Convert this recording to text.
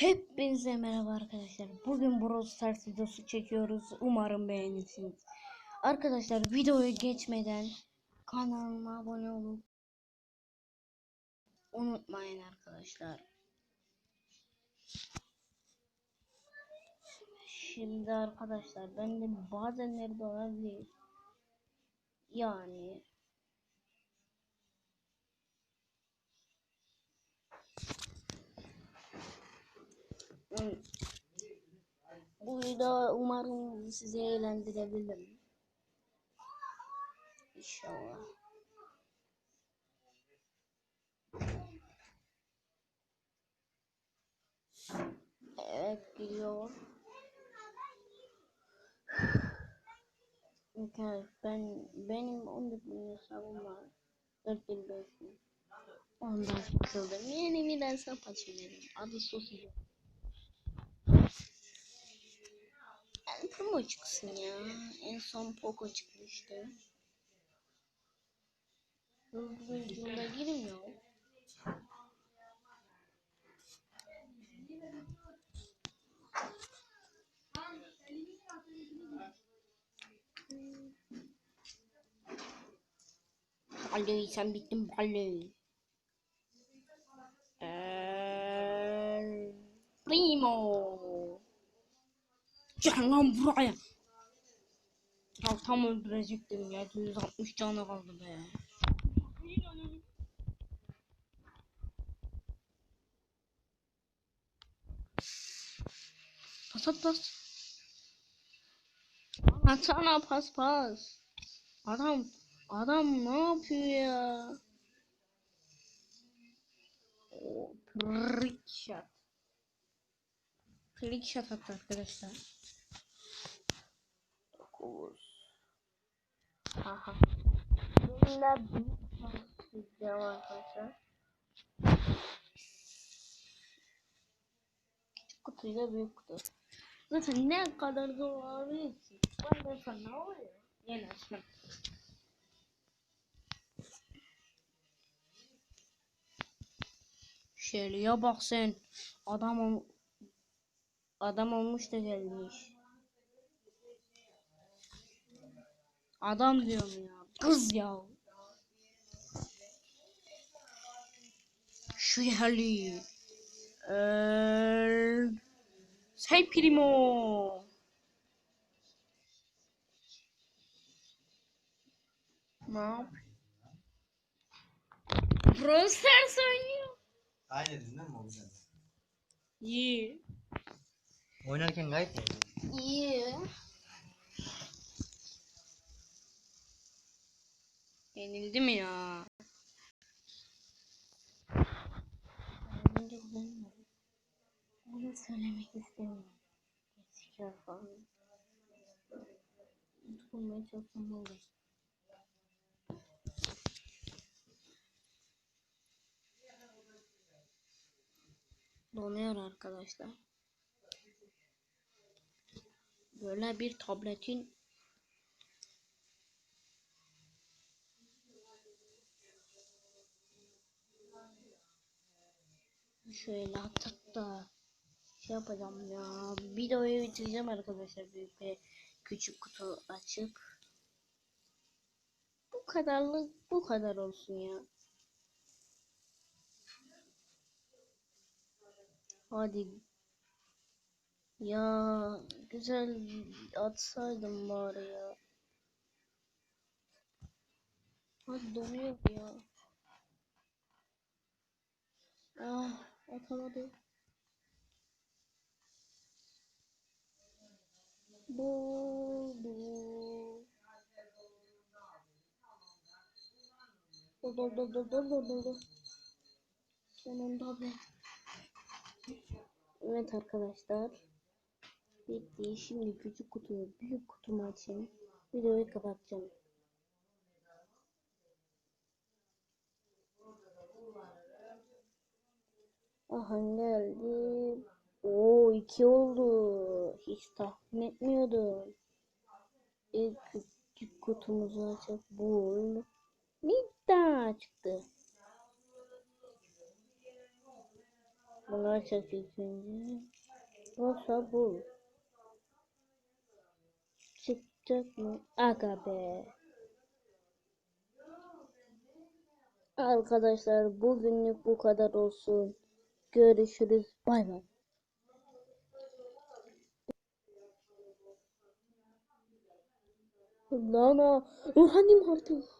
Hepinize merhaba arkadaşlar. Bugün Brawl Stars videosu çekiyoruz. Umarım beğenirsiniz. Arkadaşlar videoya geçmeden kanalıma abone olup unutmayın arkadaşlar. Şimdi arkadaşlar ben de bazenleri de olabilir. Yani Hmm. Bu video umarım sizi eğlendirebilirim. İnşallah. Evet geliyor. Okay, ben benim 14 bin hesabım var. 4 bin 5 bin. Ondan sıkıldım. Yeni bir hesap açayım. Adı Sosiyo. Yani promo çıksın ya. En son Poco çıkmıştı. Yolda girmiyor. Baley sen bittin. El Primo. Gel lan buraya. Ya tam öldürecektim ya. 160 canı kaldı be. Pas at pas. Atsana pas pas. Adam adam ne yapıyor ya? O trick shot. Shot attı arkadaşlar. 9 Aha. Büyük başlayacağım arkadaşlar. Küçük kutuyla büyük kutu. Zaten ne kadar zor olabilir ki? Ben de sana ne oluyor? Yeni açmak. Şöyle bak sen. Adam ol adam olmuş da gelmiş. Adam diyorum ya. Kız ya. Şu hali. Eee Say primo. Ne yap? Brawl Stars oynuyor. Aynı mi o güzel? İyi. Oynarken gayet iyi. İyi. Yenildi mi ya? Yenildi ben mi? Bunu söylemek istemiyorum. Gerçekten falan. Tutulmaya çalışsam olur. Donuyor arkadaşlar. Böyle bir tabletin şöyle atıp da şey yapacağım ya. Videoyu bitireceğim arkadaşlar. Büyük bir küçük kutu açıp. Bu kadarlık bu kadar olsun ya. Hadi. Ya güzel atsaydım bari ya. Hadi donuyor ya. Ah atamadım. Bu bu. Dur dur dur dur dur dur dur. Sonunda be. Evet arkadaşlar. Bitti. Şimdi küçük kutuyu büyük kutumu açayım. Videoyu kapatacağım. Aha geldi. Oo iki oldu. Hiç tahmin etmiyordum. İlk küçük kutumuzu açıp bul. Nida çıktı. Bunu açacak ilk önce. Olsa bu. Çıkacak mı? Aga be. Arkadaşlar bugünlük bu kadar olsun. Görüşürüz. Bay bay. Lana. Ruhanim artık.